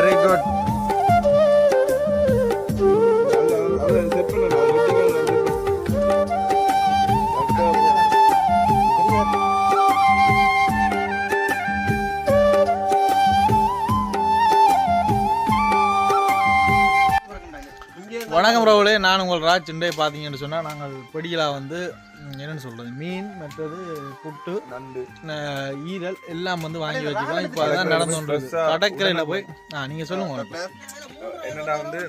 Very good வணக்கம் ரவுலே நான் உங்கள் ராஜ் இன்றைய பார்த்தீங்கன்னு சொன்னால் நாங்கள் படிகளாக வந்து என்னன்னு சொல்கிறது மீன் மற்றது புட்டு நண்டு. ஈரல் எல்லாம் வந்து வாங்கி வச்சுக்கலாம். இப்போ அதான் நடந்து கொண்டு இருக்கு. கடற்கரையில் போய் ஆ நீங்கள் சொல்லுங்க என்னடா வந்து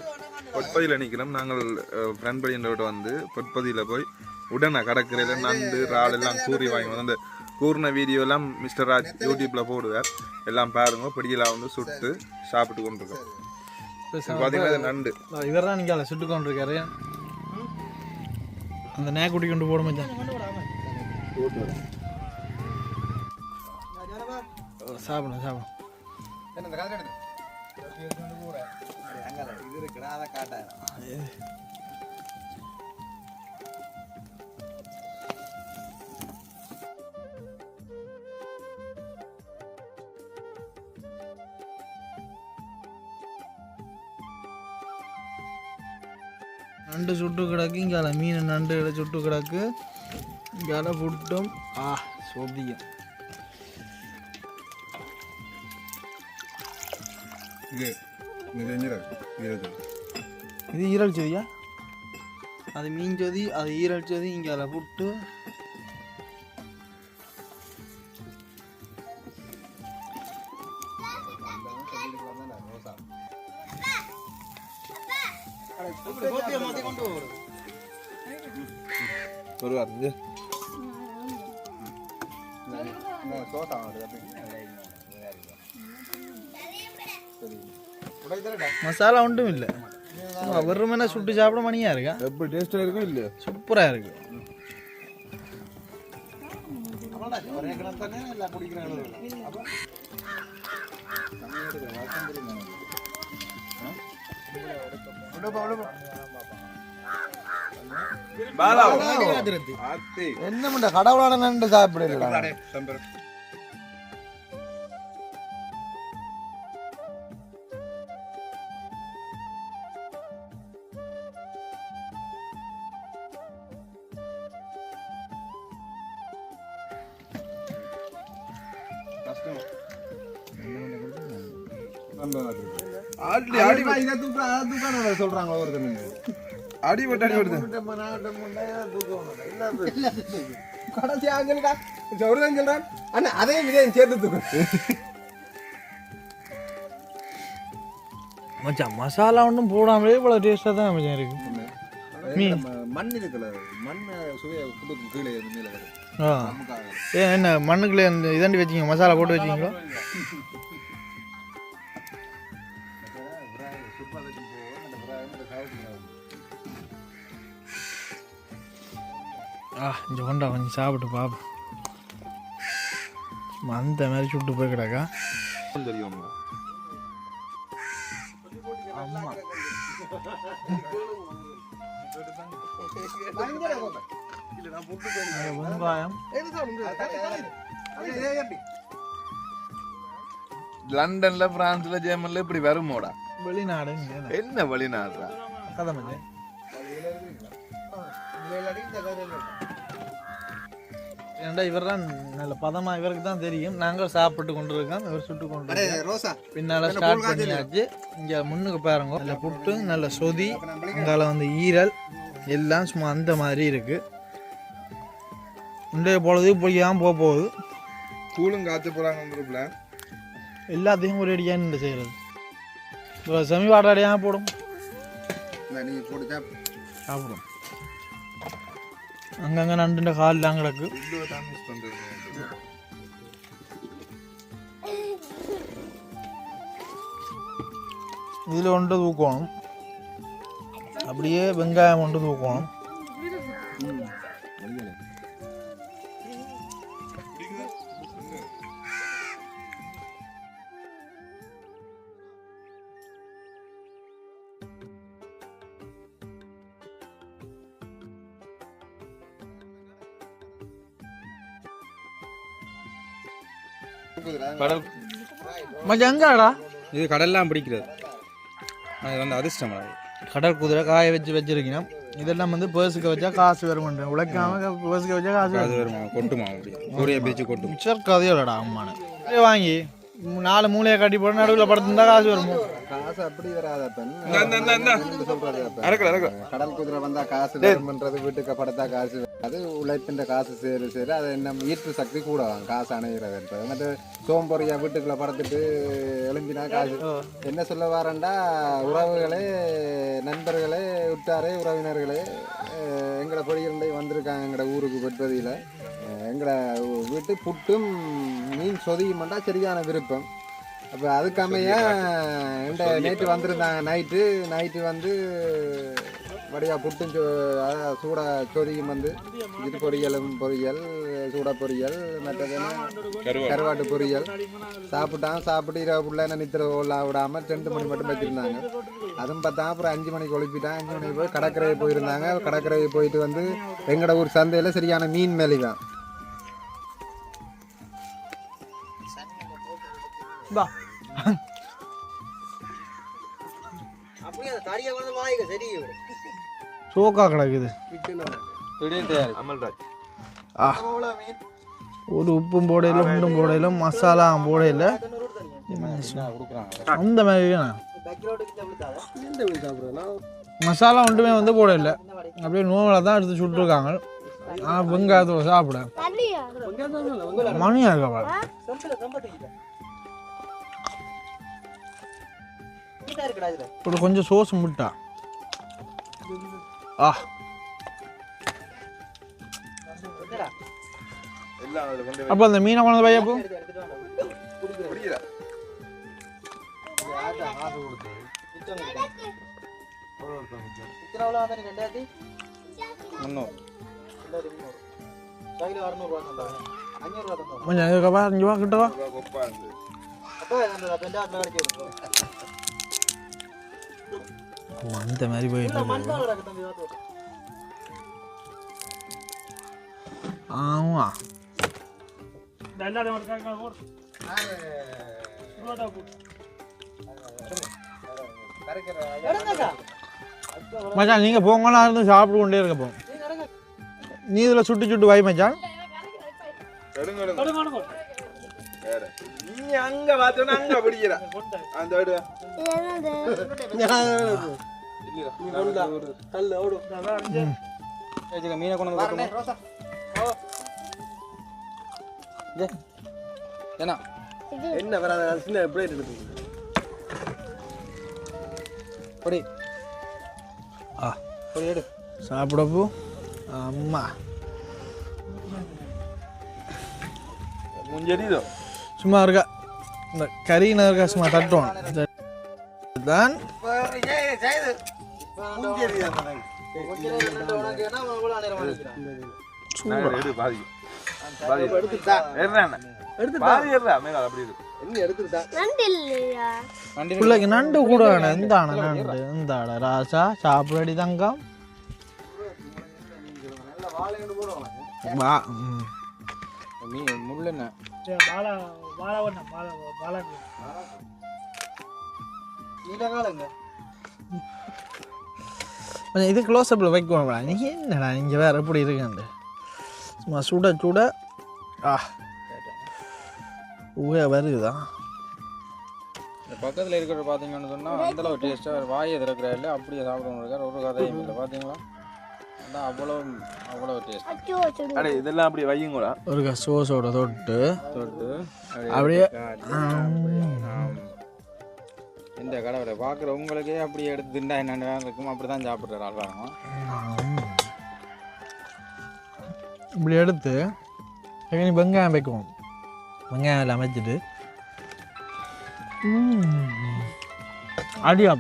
பொற்பதியில் நிற்கிறோம் நாங்கள் ஃப்ரெண்ட் படியோட வந்து பொற்பதியில் போய் உடனே கடற்கரையில் நண்டு இறால் எல்லாம் கூறி வாங்கி வந்து அந்த கூறின வீடியோ எல்லாம் மிஸ்டர் ராஜ் யூடியூப்ல போடுவார். எல்லாம் பாருங்க. பிடிக்கலா வந்து சுட்டு சாப்பிட்டு கொண்டிருக்கோம். பார்த்தீங்கன்னா நண்டு. இவர் தான் நீங்கள் சுட்டு கொண்டு இருக்காரு அந்த நேக்குட்டி கொண்டு போட மச்சான். சாப்பிடும் சாப்பிடும் நண்டு சுட்டு கிடக்கு இங்கால மீன் நண்டு சுட்டு கிடக்கு. இங்கால புட்டும். ஆ சொதியம் இது இது ஈரல் சொதியா அது மீன் சொதி அது ஈரல் சொதி இங்கால புட்டு. இது மசாலா ஒன்றும் இல்லை. வெறுமனே சுட்டு சாப்பிட மணியா இருக்கா? எப்படி டேஸ்டாக இருக்கும் இல்லையா? சூப்பரா இருக்கு. என்ன பண்ண கடவுளான நண்டு சாப்பிடல ஆடி ஆடி இதை தூக்க அதை தூக்க சொல்றாங்க ஒருத்தனுங்க அடி பட்டு அடி வருது கடைசி ஆங்கல்டா சொல்றேன் சொல்றேன் அண்ணா அதையும் இதையும் சேர்த்து மச்சான் மசாலா ஒன்றும் போடாமலே இவ்வளோ டேஸ்ட்டாக தான் மச்சான் இருக்கு. மண் இருக்குல்ல மண் சுவையை கீழே மேல ஆ. ஏ என்ன மண்ணுக்குள்ளே இந்த இதாண்டி வச்சிங்க மசாலா போட்டு வச்சிங்களோ? ஆ இந்த கொண்டா கொஞ்சம் சாப்பிட்டு பாப்போம். அந்த மாதிரி சுட்டு போய் கிடக்கா தெரியும் வெங்காயம் லண்டன்ல பிரான்ஸ்ல ஜெர்மன்ல இப்படி வருமோடா? வெளிநாடு இங்க என்ன வெளிநாடுறா கதை மச்சான் ஏன்டா இவர் தான் நல்ல பதமா இவருக்கு தான் தெரியும். நாங்கள் சாப்பிட்டு கொண்டு இருக்கோம் இவர் சுட்டு கொண்டு. ரோசா பின்னால ஸ்டார்ட் பண்ணியாச்சு. இங்க முன்னுக்கு பாருங்க. நல்ல புட்டு நல்ல சொதி அங்கால வந்து ஈரல். எல்லாம் சும்மா அந்த மாதிரி இருக்கு. இன்றைய பொழுது பொய்யாம போக போகுது. கூழும் காய்ச்ச போறாங்க குரூப்ல எல்லாத்தையும் ஒரு அடியாக நின்று செய்கிறது இப்போ செமி போடும். நீ போட்டுச்சா சாப்பிடும் அங்கங்கே நண்டுன்ற கால்லாம் கிடக்கு. தான் மிஸ் பண்ணுறது இதில் ஒன்று தூக்கணும். அப்படியே வெங்காயம் ஒன்று தூக்கணும். கடல். மச்சான் எங்கடா இது கடல்லாம் பிடிக்கிறது. அது வந்து அதிர்ஷ்டம் அது. கடல் குதிரை காய வச்சு வச்சிருக்கணும் இதெல்லாம் வந்து பேர்ஸுக்கு வச்சா காசு வரும் உழைக்காம பேர்ஸுக்கு வச்சா காசு அது வரும். கொட்டுமா கூரையை பிரித்து கொட்டும். மிச்சர் கதையோடா அம்மான. வாங்கி நாலு மூலையை கட்டி போட்டு நடுவில் படுத்திருந்தா காசு வருமோ? காசு அப்படி வராத கடல் குதிரை வந்தா காசு வரும்ன்றது வீட்டுக்கு படுத்தா காசு அது உழைப்பின்ற காசு சேரு சேரு. அது என்ன ஈர்ப்பு சக்தி கூட காசு அணைகிறதுன்றது மற்ற சோம்பொறியா வீட்டுக்குள்ள படுத்துட்டு எழும்பினா காசு. என்ன சொல்ல வரேன்டா உறவுகளே நண்பர்களே உற்றாரே உறவினர்களே எங்கட பொடியிருந்தை வந்திருக்காங்க எங்கட ஊருக்கு பெட்பதியில். எங்கட வீட்டு புட்டும் மீன் சொதியுமெண்டா சரியான விருப்பம். அப்போ அதுக்கமைய என்கிட்ட நேற்று வந்திருந்தாங்க நைட்டு நைட்டு வந்து வடிவா புட்டும் சூட சொதியும் வந்து. இது பொரியலும் பொரியல் சூட பொரியல் மற்றது என்ன? கருவாட்டு. பொரியல். சாப்பிட்டான் சாப்பிட்டு இரவு ஃபுல்லாக என்ன நித்திர விடாமல் ரெண்டு மணி மட்டும் வச்சுருந்தாங்க. அதுவும் பார்த்தா அப்புறம் அஞ்சு மணிக்கு ஒழிப்பிட்டான் அஞ்சு மணிக்கு போய் கடற்கரை போயிருந்தாங்க. கடற்கரை போயிட்டு வந்து எங்கட ஊர் சந்தையில் சரியான மீன் மேலிதான். சோக்கா கிடக்குது. அமல்ராஜ். ஆ. ஒரு உப்பும் போடையில உண்டும் போடையில மசாலா போடையில அந்த மாதிரி. மசாலா ஒன்றுமே வந்து போடையில அப்படியே நோவில் தான் எடுத்து சுட்டுருக்காங்க. ஆனால் வெங்காயத்தோட சாப்பிட. மணியா இருக்கா பாரு. இப்படி கொஞ்சம் சோஸ் முட்டா. ஆ. எல்லாம் அதில் கொண்டு அப்போ அந்த மீனை கொண்டு பையப்போ புரியல முன்னூறு கொஞ்சம் கிட்டவா கொப்பா இருந்து ஓ அந்த மாதிரி இருக்கு. ஆமா. மச்சான் நீங்க போங்கலாம் இருந்து சாப்பிட்டு கொண்டே இருக்க போ. நீ இதுல சுட்டு சுட்டு வை மச்சான். நீ அங்க பார்த்தோன்னா அங்க பிடிக்கிற அந்த மீனை கொண்டு வந்து என்ன என்ன வராது சின்ன எப்படி இருக்குது பொடி ஆ பொடி எடு சாப்பிடப்போ? அம்மா. முஞ்செடிதோ சும்மா இருக்கா? இந்த கறின இருக்கா சும்மா தட்டுவோம் தான் பிள்ளைக்கு நண்டு கூட வேணும். எந்தான நண்டு. எந்தாட ராசா சாப்பிடடி தங்கம். வா. கொஞ்சம் இது க்ளோஸ் அப்பில் வைக்கணும்டா நீ என்னடா இங்கே வேற எப்படி இருக்குண்டு சும்மா சுட சுட. ஆ. ஊய வருதா? இந்த பக்கத்தில் இருக்கிற பார்த்தீங்கன்னு சொன்னால் அந்தளவு டேஸ்ட்டாக வாயை திறக்கிற இல்லை அப்படியே சாப்பிடணும் இருக்கார். ஒரு கதையும் இல்லை பார்த்தீங்களா அதான் அவ்வளோ அவ்வளோ டேஸ்ட் அடே இதெல்லாம் அப்படி வையுங்களா? ஒரு சோஸோட தொட்டு. தொட்டு அப்படியே. இந்த கடவுளை பார்க்குற உங்களுக்கே அப்படி எடுத்து திண்டா என்னென்ன வேலை இருக்கும் அப்படி தான் சாப்பிட்ற ஆள் பாருங்க இப்படி எடுத்து இனி வெங்காயம் வைக்குவோம் வெங்காயம் எல்லாம் வச்சுட்டு. அடியா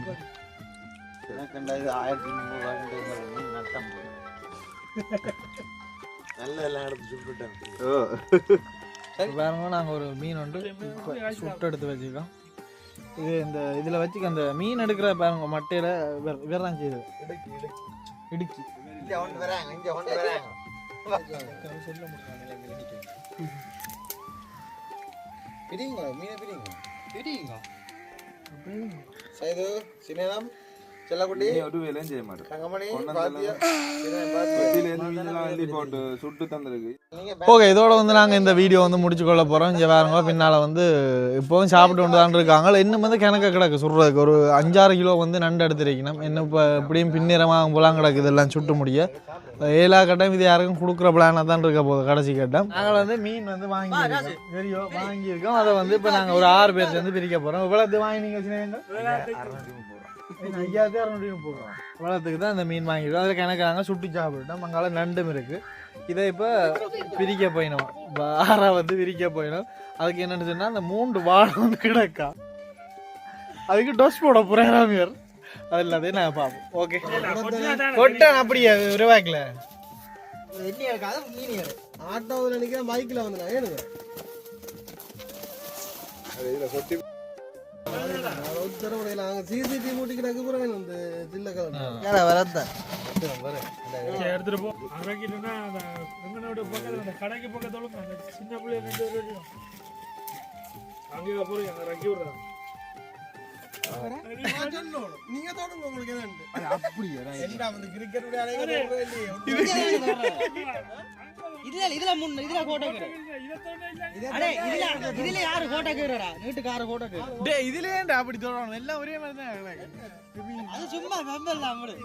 பாருங்க நாங்கள் ஒரு மீன் வந்து சுட்டு எடுத்து வச்சுக்கோம் இது இந்த இதில் வச்சுக்க அந்த மீன் எடுக்கிற பாருங்க மட்டையில் வேற தான் செய்யுது. இடுக்கி. பிடிங்க மீனை பிடிங்க பிடிங்க சைது செல்லக்குட்டி ஒரு வேலையும் செய்ய மாட்டேன். தங்கமணி பாத்தியா? போட்டு சுட்டு தந்திருக்கு. ஓகே இதோட வந்து நாங்கள் இந்த வீடியோ வந்து முடிச்சு கொள்ள போகிறோம் இங்கே வேறுங்க பின்னால் வந்து இப்போவும் சாப்பிட்டு கொண்டு தான் இருக்காங்க. இன்னும் வந்து கிணக்க கிடக்கு சுடுறதுக்கு. ஒரு அஞ்சாறு கிலோ வந்து நண்டு எடுத்துருக்கணும். இன்னும் இப்போ இப்படியும் பின்னிறமாக போலாம் கிடக்கு இதெல்லாம் சுட்டு முடிய. ஏழா கட்டம் இது யாருக்கும் கொடுக்குற பிளானாக தான் இருக்க போகுது கடைசி கட்டம். நாங்கள் வந்து மீன் வந்து வாங்கி தெரியும் வாங்கியிருக்கோம். அதை வந்து இப்போ நாங்கள் ஒரு ஆறு பேர் சேர்ந்து பிரிக்க போகிறோம் இவ்வளோத்து வாங்கி நீங்கள் ஐயாயிரத்தி இவ்வளோத்துக்கு தான் இந்த மீன் வாங்கியிருக்கோம். அதில் கிணக்காங்க சுட்டு சாப்பிட்டோம் அங்கால நண்டும் இருக்குது இதை இப்போ பிரிக்க போயிடும் வாரா வந்து பிரிக்க போயிடும் அதுக்கு என்னன்னு சொன்னால் அந்த மூன்று வாழை வந்து கிடக்கா. அதுக்கு டோஸ் போட போகிறேன் அது எல்லாத்தையும் நான் பார்ப்போம் ஓகே கொட்டேன் அப்படியே உருவாக்கல ஆட்டோவில் நினைக்கிறேன் பைக்கில் வந்து ஏனுங்க உத்தரவுடையில அங்கே சிசிடிவி கூட இந்த சில்ல கலர் வரத்தான் எடுத்துட்டு போ. அரைக்கிட்டுனா அந்த வெங்கனோட பக்கத்துல அந்த கடைக்கு பக்கத்தோட அந்த சின்ன பிள்ளைய ரெண்டு பேர் இருக்கும் அங்கே போறீங்க அந்த ரக்கி விடுறா நீங்க தொடங்க உங்களுக்கு என்ன அப்படியா என்ன வந்து கிரிக்கெட் விளையாட இதுல இதுல முன்ன இதுல கோட்டை அடே இதுல இதுல யாரு கோட்டை கேறடா நீட்டுக்கார கோட்டை கேற டே இதுல ஏன்டா அப்படி தோறணும் எல்லாம் ஒரே மாதிரி தான். அது சும்மா வெம்பல் நம்மளு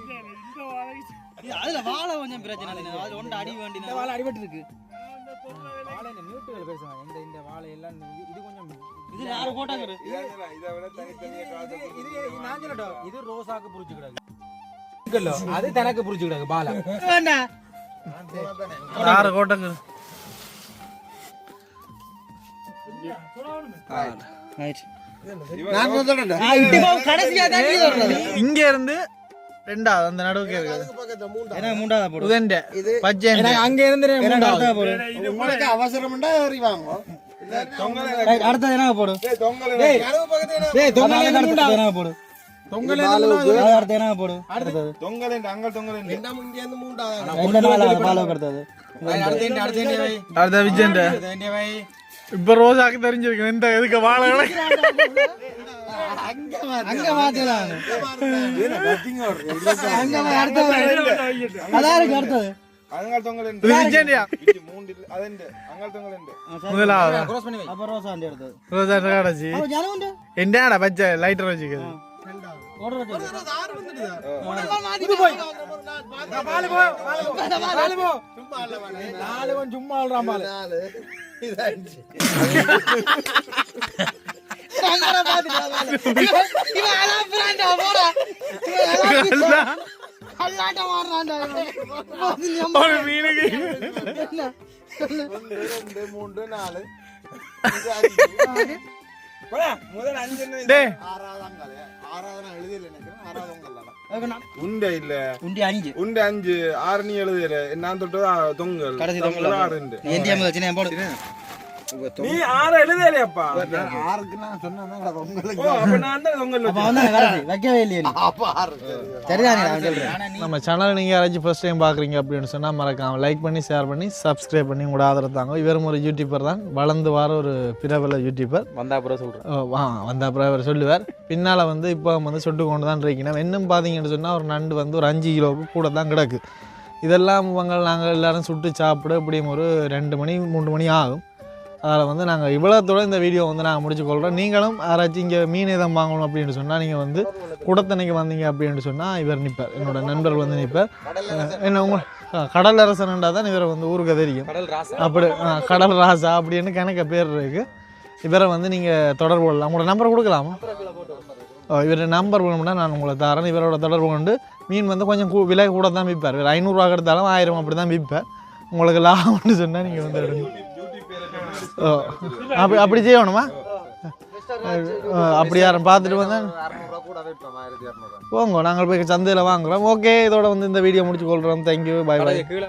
இது அதுல வாழை கொஞ்சம் பிரச்சனை இல்லை அதுல ஒன்று அடி வேண்டி வாழை அடிபட்டு இருக்கு. வாழை இந்த நியூட்டுகள் பேசுவாங்க. இந்த இந்த வாழை எல்லாம் இது- இது கொஞ்சம் இதுல யாரு கோட்டை கேற இதை விட இது நான் சொல்லட்டும். இது ரோசாக்கு புரிச்சு கிடக்கு அது தனக்கு புரிச்சு கிடக்கு பாலா. வேண்டாம். ஆறு வர்றது. இங்க இருந்து ரெண்டாவது அந்த நடுவுக்கு இருக்குது போடு. உதண்ட பச்சை அங்க இருந்து எனக்கு அடுத்தது போடு. உங்களுக்கு அவசரம்டா அறிவாங்க Right, அடுத்தது என்ன போடு? தொங்கல் தொங்கல் என்ன போடு? அடுத்து? என்ன அடுத்து என்ன வை? அடுத்த விஜயண்ட. அடுத்து என்ன வை? இப்ப ரோஜாக்கு தெரிஞ்சிருக்கு இந்த இதுக்கு வாழை அங்க மாத்தலாம் அதான் இருக்கு அடுத்தது. அங்கால் தொங்கல் இது விஜயண்டியா? சும்மா ஆள்றான் பாலு ஒரு மீனுக்கு ஒன்று, ரெண்டு, மூன்று, நாலு. இது அஞ்சு. முதல் அஞ்சு? டேய் ஆறாவது அங்கால ஆறாவது நான் எழுதியில நினைக்கிறேன். ஆறாவது அங்கல்ல உண்டை இல்ல. உண்டி அஞ்சு. உண்டு அஞ்சு ஆறு நீ எழுதுற நான் தொட்டது தொங்கல். கடைசி தொங்கல். தொங்கல் ஆறு நீ ஆறு எழுதலையாப்பா. ஆறுக்கு நான் சொன்னேன் நம்ம சேனல் நீங்கள் யாராச்சும் ஃபர்ஸ்ட் டைம் பார்க்குறீங்க அப்படின்னு சொன்னால் மறக்காம லைக் பண்ணி ஷேர் பண்ணி சப்ஸ்கிரைப் பண்ணி உங்களோட ஆதரவு தாங்க. இவரும் ஒரு யூடியூபர் தான். வளர்ந்து வர ஒரு பிரபல யூடியூபர் வந்தா அப்புறம் சொல்றேன். ஓ, வா வந்த அப்புறம் அவர் சொல்லுவார். பின்னால் வந்து இப்போ வந்து சுட்டு கொண்டு தான் இருக்கணும் இன்னும் பார்த்தீங்கன்னு சொன்னால் ஒரு நண்டு வந்து ஒரு அஞ்சு கிலோவுக்கு கூட தான் கிடக்கு. இதெல்லாம் இவங்க நாங்கள் எல்லாரும் சுட்டு சாப்பிட இப்படியும் ஒரு ரெண்டு மணி மூணு மணி ஆகும். அதில் வந்து நாங்கள் இவ்வளோத்தோட இந்த வீடியோ வந்து நாங்கள் முடிச்சு கொள்கிறோம் நீங்களும் யாராச்சும் இங்கே மீன் எதுவும் வாங்கணும் அப்படின்னு சொன்னால் நீங்கள் வந்து குடத்தனைக்கு வந்தீங்க அப்படின்னு சொன்னால் இவர் நிற்பார் என்னோட நண்பர் வந்து நிற்பார் என்ன உங்க அஹ், கடல் அரசன்டா தான் இவரை வந்து ஊருக்கு தெரியும். அப்படி கடல் ராசா அப்படின்னு கணக்க பேர் இருக்கு. இவரை வந்து நீங்கள் தொடர்பு கொள்ளலாம். உங்களோட நம்பர் கொடுக்கலாமா? இவர் நம்பர் வேணும்னா நான் உங்களை தரேன். இவரோட தொடர்பு கொண்டு மீன் வந்து கொஞ்சம் கூ விலை கூட தான் விற்பார். இவர் ஐநூறுரூவா எடுத்தாலும் ஆயிரம் அப்படி தான் விற்பார். உங்களுக்கு லாபம்னு சொன்னால் நீங்கள் வந்து எடுங்க. அப்படி அப்படி செய்யணுமா? அப்படி யாரும் பார்த்துட்டு வந்தா அறுநூறுவா கூட வைப்போம் ஆயிரத்தி இரநூறுவா. போங்க நாங்கள் போய் சந்தையில் வாங்குறோம். ஓகே இதோட வந்து இந்த வீடியோ முடிச்சு கொள்கிறோம் தேங்க்யூ பாய் பாய் கீழே